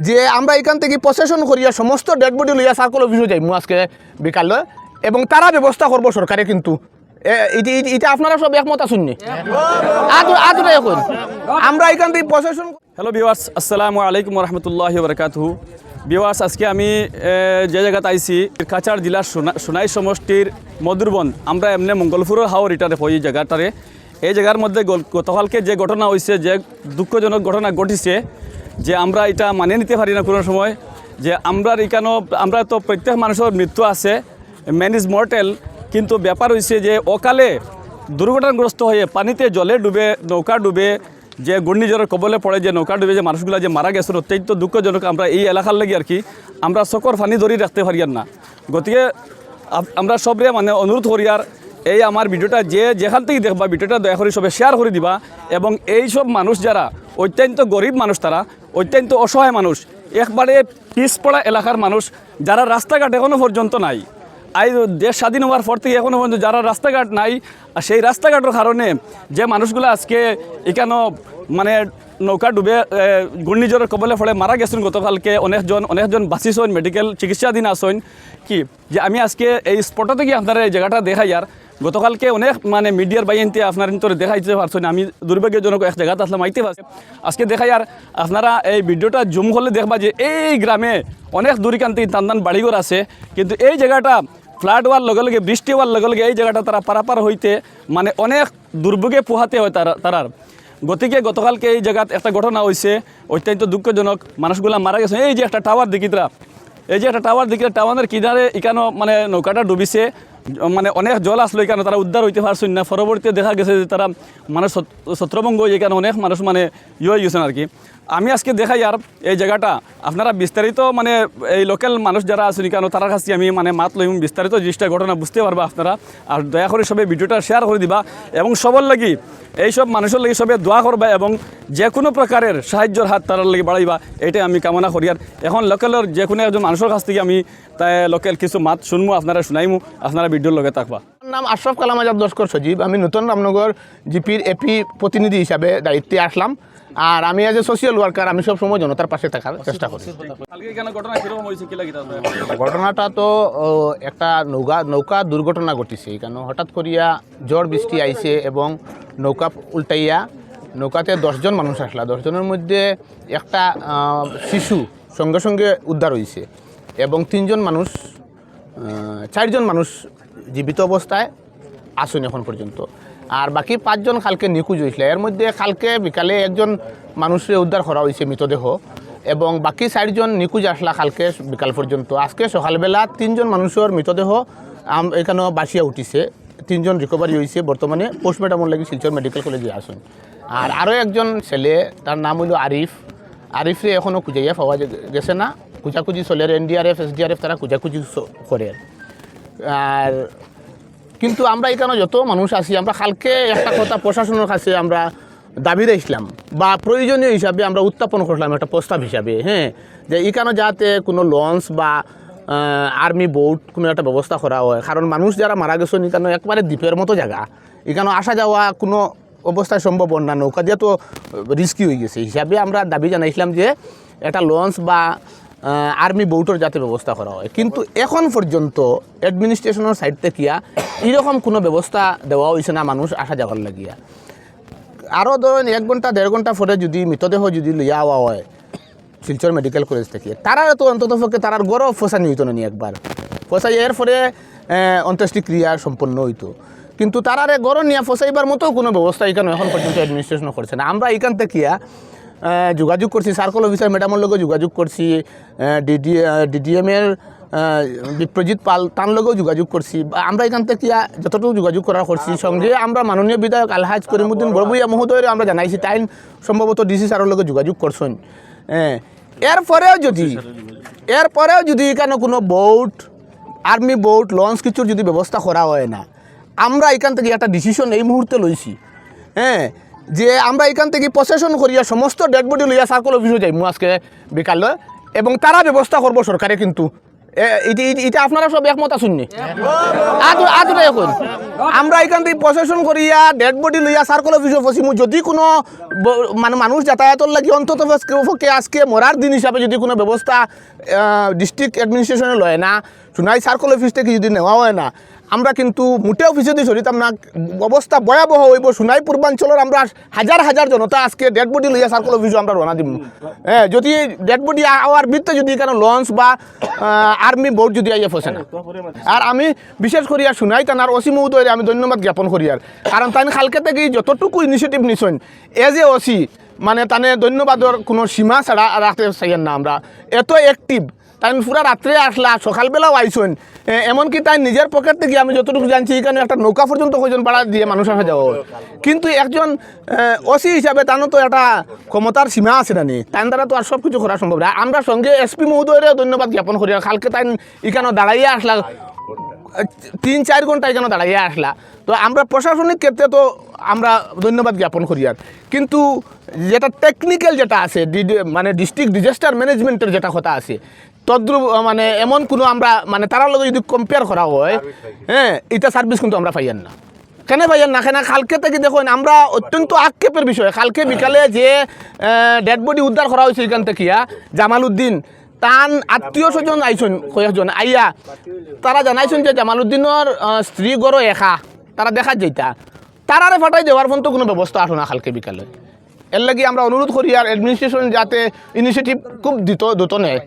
যে আমরা এখান থেকে প্রসেশন করিয়া সমস্ত ডেড বডি লইয়া সার্কল অফিসে যাইমু আজকে বিকালে। এবং তারা ব্যবস্থা করব সরকারে কিন্তু। এটি- আপনারা সব একমত আসুন আমরা এখান থেকে প্রসেশন হ্যালো বিওয়ার্স আসসালামু আলাইকুম রহমতুল্লাহ বরকাতহু বিওয়ার্স আজকে আমি যে জায়গাতে আইছি, কাছাড় জেলার সোনা- সোনাই সমষ্টির মধুরবন। আমরা এমনি মঙ্গলপুরের হাওর এটারে হই জায়গাটারে। এই জায়গার মধ্যে গতকালকে যে ঘটনা হয়েছে যে দুঃখজনক ঘটনা ঘটিছে যে আমরা এটা মানে নিতে পারি না কোনো সময়, যে আমরা এখানেও আমরা তো প্রত্যেক মানুষের মৃত্যু আছে ম্যান ইজ মর্টেল কিন্তু ব্যাপার হয়েছে যে অকালে দুর্ঘটনাগ্রস্ত হয়ে পানিতে জলে ডুবে, নৌকা ডুবে, যে ঘূর্ণিঝড়ের কবলে পড়ে, যে নৌকা ডুবে, যে মানুষগুলো যে মারা গেছেন অত্যন্ত দুঃখজনক আমরা এই এলাকার লাগি আর কি, আমরা সকর ফানি ধরি রাখতে পারি না। গতিকে আমরা সবরে মানে অনুরোধ করি আর এই আমার ভিডিওটা যে যেখান থেকে দেখবা, ভিডিওটা দয়া করে সবে শেয়ার করে দিবা। এবং এই সব মানুষ যারা, অত্যন্ত গরিব মানুষ তারা, অত্যন্ত অসহায় মানুষ, একবারে পিছপড়া এলাকার মানুষ, যারা রাস্তাঘাট এখনও পর্যন্ত নাই, আই দেশ স্বাধীন হওয়ার পর থেকে এখনও পর্যন্ত যারা রাস্তাঘাট নাই, আর সেই রাস্তাঘাটের কারণে যে মানুষগুলো আজকে এখানেও মানে নৌকা ডুবে ঘূর্ণিঝড়ের কবলে ফলে মারা গেছেন গতকালকে, অনেকজন অনেকজন বাঁচিছেন মেডিকেল চিকিৎসাধীন আছেন। কি? যে আমি আজকে এই স্পটতে থেকে আপনারা এই জায়গাটা দেখাই আর গতকালকে অনেক মানে মিডিয়ার বাইনতে আপনার ভিতরে দেখাইতে পারছেন আমি দুর্ভাগ্যজনক এক জায়গাতে আসলাম, আইতে পারছি। আজকে দেখাই আর আপনারা এই ভিডিওটা জুম করলে দেখবা যে এই গ্রামে অনেক দূরিকান্তি টান বাড়িঘর আছে। কিন্তু এই জায়গাটা ফ্লাড হওয়ার লগে লগে, বৃষ্টি হওয়ার লগে লগে এই জায়গাটা তারা পারাপার হইতে মানে অনেক দুর্ভোগে পোহাতে হয় তারা তারার গতিকে গতকালকে এই জায়গাত একটা ঘটনা হয়েছে অত্যন্ত দুঃখজনক। মানুষগুলা মারা গেছে। এই যে একটা টাওয়ার দেখিতরা এই যে একটা টাওয়ার দেখিলে টাওয়ারের কিনারে এখানে মানে নৌকাটা ডুবিছে। মানে অনেক জল আসলো এখানে তারা উদ্ধার হইতে পারছেন না। পরবর্তীতে দেখা গেছে যে তারা মানে ছত্রভঙ্গ হয়ে এখানে অনেক মানুষ মানে ইয়ে হয়ে গেছেন আর কি আমি আজকে দেখাই আর এই জায়গাটা। আপনারা বিস্তারিত মানে এই লোকাল মানুষ যারা আছেন কেন তারা কাছে আমি মানে মাত লইম বিস্তারিত জিনিসটা ঘটনা বুঝতে পারবা আপনারা। আর দয়া করে সবাই ভিডিওটা শেয়ার করে দিবা এবং সবার লাগি এইসব মানুষের লাগি সবে দোয়া করবা এবং যে কোনো প্রকারের সাহায্যের হাত তার লাগে বাড়াইবা, এটাই আমি কামনা করি। আর এখন লোকালের যে কোনো একজন মানুষের কাছ থেকে আমি তাই লোকাল কিছু মাত শুনব আপনারা শুনাইমু, আপনারা ভিডিওর লগে থাকবা। নাম আশরাফ কালাম আজাদ দশকর সজীব। আমি নতুন রামনগর জিপির এপি প্রতিনিধি হিসাবে দায়িত্বে আসলাম। আর আমি আজ সোশিয়াল ওয়ার্কার আমি সব সময় জনতার পাশে থাকার চেষ্টা করি। ঘটনাটা তো একটা নৌকা নৌকা দুর্ঘটনা ঘটিছে। এখানে হঠাৎ করিয়া ঝড় বৃষ্টি আইছে এবং নৌকা উল্টাইয়া নৌকাতে দশজন মানুষ আসলা। দশজনের মধ্যে একটা শিশু সঙ্গে সঙ্গে উদ্ধার হয়েছে এবং তিনজন মানুষ চারজন মানুষ জীবিত অবস্থায় আসুন এখন পর্যন্ত। আর বাকি পাঁচজন কালকে নিখোঁজ হয়েছিল এর মধ্যে কালকে বিকালে একজন মানুষের উদ্ধার করা হয়েছে মৃতদেহ এবং বাকি চারজন নিখোঁজ আসলা কালকে বিকাল পর্যন্ত আজকে সকালবেলা তিনজন মানুষের মৃতদেহ এখানে বাসিয়া উঠিছে। তিনজন রিকভারি হয়েছে বর্তমানে পোস্টমর্টমের লাগি শিলচর মেডিকেল কলেজে আসুন আর আরও একজন ছেলে, তার নাম হইল আরিফ আরিফরে এখনও খুঁজাইয়া পাওয়া গেছে না? খুঁজাখুঁজি চলে। এনডিআরএফ এসডিআরএফ তারা খুঁজাখুঁজি করে আর কিন্তু আমরা এখানে যত মানুষ আছি, আমরা কালকে একটা কথা প্রশাসনের কাছে আমরা দাবি রাখলাম বা প্রয়োজনীয় হিসাবে আমরা উত্থাপন করলাম একটা প্রস্তাব হিসাবে হ্যাঁ? যে এখানে যাতে কোনো লঞ্চ বা আর্মি বোট কোনো একটা ব্যবস্থা করা হয়। কারণ মানুষ যারা মারা গেছেন এখানে একবারে দ্বীপের মতো জায়গা। এখানে আসা যাওয়া কোনো অবস্থায় সম্ভব না, নৌকা দিয়ে তো রিস্কি হয়ে গেছে। হিসাবে আমরা দাবি জানাইছিলাম যে, একটা লঞ্চ বা আর্মি বোটের যাতে ব্যবস্থা করা হয়। কিন্তু এখন পর্যন্ত অ্যাডমিনিস্ট্রেশনের সাইড থেকে এরকম কোনো ব্যবস্থা দেওয়া হয়েছে না মানুষ আসা যাওয়ার লাগিয়া। আরও ধরেন এক ঘণ্টা দেড় ঘণ্টা পরে যদি মৃতদেহ যদি লইয়া আওয়া হয় শিলচর মেডিকেল কলেজ থেকে তারা তো অন্তত পক্ষে তারার গরো ফসানি হইতো না একবার ফসাই এর ফলে অন্ত্যেষ্টি ক্রিয়া সম্পন্ন হইতো। কিন্তু তারারে গরো নিয়ে ফসাইবার মতো কোনো ব্যবস্থা এখানে এখন পর্যন্ত অ্যাডমিনিস্ট্রেশন করছে না। আমরা এখান থেকে যোগাযোগ করছি সার্কল অফিসার ম্যাডামের লগে যোগাযোগ করছি ডিডি ডিডিএমের বিপ্রজিৎ পাল, তার লগেও যোগাযোগ করছি। আমরা এখান থেকে যতটুকু যোগাযোগ করা করছি। সঙ্গে আমরা মাননীয় বিধায়ক আলহাজ করিমুদ্দিন বড়বুইয়া মহোদয়ের আমরা জানাইছি তাই সম্ভবত ডিসি স্যারের লগে যোগাযোগ করছেন। হ্যাঁ এরপরেও যদি এরপরেও যদি এখানে কোনো বোট আর্মি বোট লঞ্চ কিছুর যদি ব্যবস্থা করা হয় না, আমরা এখান থেকে একটা ডিসিশন এই মুহূর্তে লইছি। হ্যাঁ যে আমরা এখান থেকে প্রসেশন করিয়া সমস্ত ডেড বডি লইয়া সার্কল অফিসে যাইমু আজকে বিকালে। এবং তারা ব্যবস্থা করব সরকারে কিন্তু। এটা আপনারা সব একমত আসুন নি? এখন? আমরা এখান থেকে প্রশাসন করিয়া ডেড বডি লইয়া সার্কল অফিসে ফসিমু যদি কোনো মানে মানুষ যাতায়াতের লাগি অন্তত পক্ষে আজকে মরার দিন হিসাবে যদি কোনো ব্যবস্থা ডিস্ট্রিক্ট অ্যাডমিনিস্ট্রেশনে লয় না সোনাই সার্কল অফিস থেকে যদি নেওয়া হয় না আমরা কিন্তু মোটে অফিসে দিয়ে সরিতাম না অবস্থা ভয়াবহ হইব। সোনাই পূর্বাঞ্চলের আমরা হাজার হাজার জনতা আজকে ডেড বডি লইয়া সার্কল অফিসে আমরা রওনা দিব হ্যাঁ যদি ডেড বডি আওয়ার ভিত্তে যদি কেন লঞ্চ বা আর্মি বোর্ড যদি আইয়া ফসে না। আর আমি বিশেষ করি আর শুনাই তানার ওসি মহোদয়ের আমি ধন্যবাদ জ্ঞাপন করি আর। কারণ তাই কালকে থেকে যতটুকু ইনিশিয়েটিভ নিছেন এজ এ ওসি মানে তানে ধন্যবাদর কোনো সীমা ছাড়া রাখতে চাইয়েন না আমরা। এত অ্যাক্টিভ তাই পুরা রাত্রে আসলা, সকালবেলাও আইসন এমনকি তাই নিজের পকেট থেকে আমি যতটুকু জানছি এখানে একটা নৌকা পর্যন্ত কয়জন ভাড়া দিয়ে মানুষ আসা হয়। কিন্তু একজন ওসি হিসাবে তারও তো একটা ক্ষমতার সীমা আছে না নি তাই দ্বারা তো আর সব কিছু করা সম্ভব না। আমরা সঙ্গে এসপি মহোদয়েরও ধন্যবাদ জ্ঞাপন করি। কালকে তাই এখানে দাঁড়াইয়া আসলা। তিন, চার ঘণ্টা এখানে দাঁড়াইয়া আসলা। তো আমরা প্রশাসনিক ক্ষেত্রে তো আমরা ধন্যবাদ জ্ঞাপন করি আর। কিন্তু যেটা টেকনিক্যাল যেটা আছে মানে ডিস্ট্রিক্ট ডিজাস্টার ম্যানেজমেন্টের যেটা কথা আছে তদ্রুপ মানে এমন কোনো আমরা মানে তারার লগে যদি কম্পেয়ার করা হয় হ্যাঁ এটা সার্ভিস কিন্তু আমরা পাইয়ান না। কেন ভাইয়ান না? কেন কালকে থেকে দেখুন আমরা অত্যন্ত আক্ষেপের বিষয়। কালকে বিকালে যে ডেড বডি উদ্ধার করা হয়েছে এখান থেকে জামাল উদ্দিন তান আত্মীয় স্বজন আইসন কয়েকজন আইয়া তারা জানাইছেন যে জামাল উদ্দিনের স্ত্রী গড় একা তারা দেখা যেতা তারারে ফাটাই দেওয়ার ফোন তো কোনো ব্যবস্থা আসো না কালকে বিকালে। এর লাগি আমরা অনুরোধ করি আর অ্যাডমিনিস্ট্রেশন যাতে ইনিশিয়েটিভ খুব দ্রুত দ্রুত নেয়।